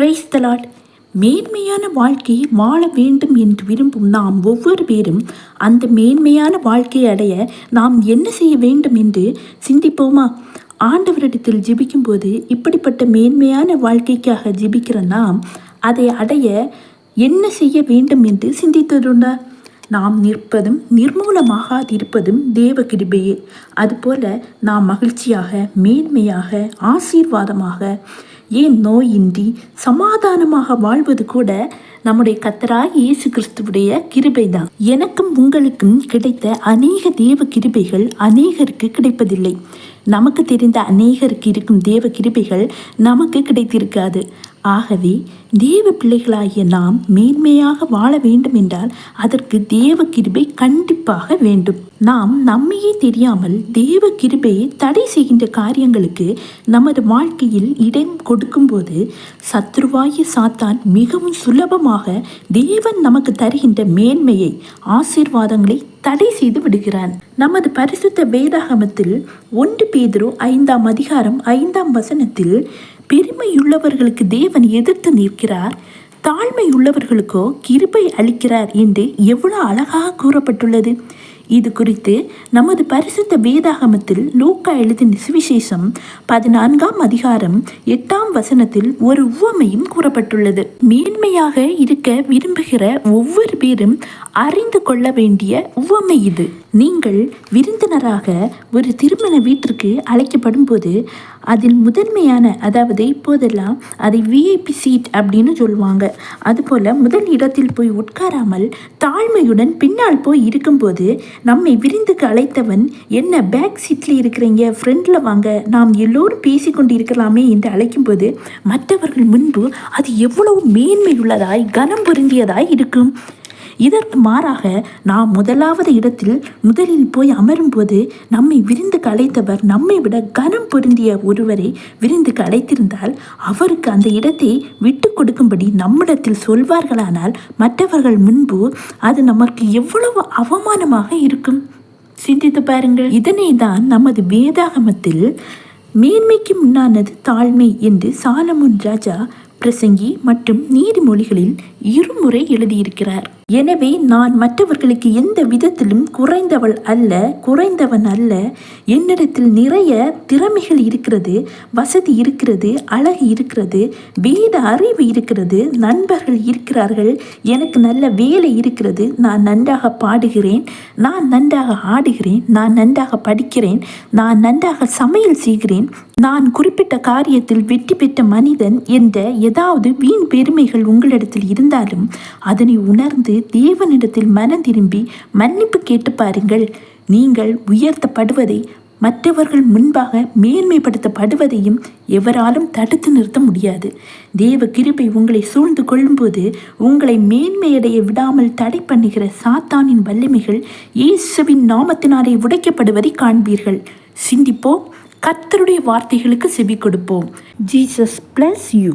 Price தலாட் மேன்மையான வாழ்க்கையை வாழ வேண்டும் என்று விரும்பும் நாம் ஒவ்வொரு பேரும் அந்த மேன்மையான வாழ்க்கையை அடைய நாம் என்ன செய்ய வேண்டும் என்று சிந்திப்போமா? ஆண்டவரிடத்தில் ஜெபிக்கும்போது இப்படிப்பட்ட மேன்மையான வாழ்க்கைக்காக ஜிபிக்கிற நாம் அதை அடைய என்ன செய்ய வேண்டும் என்று சிந்தித்ததுண்டா? நாம் நிற்பதும் நிர்மூலமாகாதிருப்பதும் தேவ கிருபையே. அதுபோல நாம் மகிழ்ச்சியாக மேன்மையாக ஆசீர்வாதமாக ஏன் நோயின்றி சமாதானமாக வாழ்வது கூட நம்முடைய கத்தராய் இயேசு கிறிஸ்துவுடைய கிருபை தான் எனக்கும் உங்களுக்கும் கிடைத்த அநேக தேவ கிருபைகள் அநேகருக்கு கிடைப்பதில்லை. நமக்கு தெரிந்த அநேகருக்கு இருக்கும் தேவ கிருபைகள் நமக்கு கிடைத்திருக்காது. ஆகவே தேவ பிள்ளைகளாகிய நாம் மேன்மையாக வாழ வேண்டும் என்றால் அதற்கு தேவ கிருபை கண்டிப்பாக வேண்டும். நாம் நம்மையே தெரியாமல் தேவ கிருபையை தடை செய்கின்ற காரியங்களுக்கு நமது வாழ்க்கையில் இடம் கொடுக்கும்போது சத்ருவாய சாத்தான் மிகவும் சுலபமாக தேவன் நமக்கு தருகின்ற மேன்மையை ஆசீர்வாதங்களை தடை செய்து விடுகிறான். நமது பரிசுத்த வேதாகமத்தில் ஒன்று பேதுரு ஐந்தாம் அதிகாரம் ஐந்தாம் வசனத்தில் பெருமையுள்ளவர்களுக்கு தேவன் எதிர்த்து நிற்கிறார். தாழ்மை உள்ளவர்களுக்கோ கிருபை அளிக்கிறார் என்று எவ்வளோ அழகாக கூறப்பட்டுள்ளது. இது குறித்து நமது பரிசுத்த வேதாகமத்தில் லூக்கா எழுதின சுவிசேஷம் பதினான்காம் அதிகாரம் எட்டாம் வசனத்தில் ஒரு உவமையும் கூறப்பட்டுள்ளது. மேன்மையாக இருக்க விரும்புகிற ஒவ்வொரு பேரும் அறிந்து கொள்ள வேண்டிய உவமை இது. நீங்கள் விருந்தினராக ஒரு திருமண வீட்டிற்கு அழைக்கப்படும் போது அதில் முதன்மையான அதாவது இப்போதெல்லாம் அதை விஐபி சீட் அப்படின்னு சொல்லுவாங்க. அதுபோல் முதல் இடத்தில் போய் உட்காராமல் தாழ்மையுடன் பின்னால் போய் இருக்கும்போது நம்மை விருந்துக்கு அழைத்தவன் என்ன பேக் சீட்டில் இருக்கிறீங்க ஃப்ரெண்டில் வாங்க நாம் எல்லோரும் பேசி கொண்டு இருக்கலாமே என்று அழைக்கும்போது மற்றவர்கள் முன்பு அது எவ்வளவு மேன்மையுள்ளதாய் கனம் பொருந்தியதாய் இருக்கும். இதற்கு மாறாக நாம் முதலாவது இடத்தில் முதலில் போய் அமரும்போது நம்மை விருந்துக்கு அழைத்தவர் நம்மை விட கனம் பொருந்திய ஒருவரை விருந்துக்கு அழைத்திருந்தால் அவருக்கு அந்த இடத்தை விட்டு கொடுக்கும்படி நம்மிடத்தில் சொல்வார்களானால் மற்றவர்கள் முன்பு அது நமக்கு எவ்வளவு அவமானமாக இருக்கும். சிந்தித்து பாருங்கள். இதனை தான் நமது வேதாகமத்தில் மேன்மைக்கு முன்னானது தாழ்மை என்று சாலமுன் ராஜா பிரசங்கி மற்றும் நீதிமொழிகளில் இருமுறை எழுதியிருக்கிறார். எனவே நான் மற்றவர்களுக்கு எந்த விதத்திலும் குறைந்தவள் அல்ல குறைந்தவன் அல்ல. என்னிடத்தில் நிறைய திறமைகள் இருக்கிறது வசதி இருக்கிறது அழகு இருக்கிறது வேத அறிவு இருக்கிறது நண்பர்கள் இருக்கிறார்கள் எனக்கு நல்ல வேலை இருக்கிறது நான் நன்றாக பாடுகிறேன் நான் நன்றாக ஆடுகிறேன் நான் நன்றாக படிக்கிறேன் நான் நன்றாக சமையல் செய்கிறேன். நான் குறிப்பிட்ட காரியத்தில் வெற்றி பெற்ற மனிதன் என்ற ஏதாவது வீண் பெருமைகள் உங்களிடத்தில் இருந்தாலும் அதனை உணர்ந்து தேவனிடத்தில் மனம் திரும்பி மன்னிப்பு கேட்டு பாருங்கள். நீங்கள் உயர்த்தப்படுவதை மற்றவர்கள் முன்பாக மேன்மைப்படுத்தப்படுவதையும் எவராலும் தடுத்து நிறுத்த முடியாது. தேவ கிருபை உங்களை சூழ்ந்து கொள்ளும்போது உங்களை மேன்மையடைய விடாமல் தடை பண்ணுகிற சாத்தானின் வல்லமைகள் இயேசுவின் நாமத்தினாலே உடைக்கப்படுவதை காண்பீர்கள். சிந்திப்போம் கத்தருடைய வார்த்தைகளுக்கு செவி கொடுப்போம். Jesus bless you.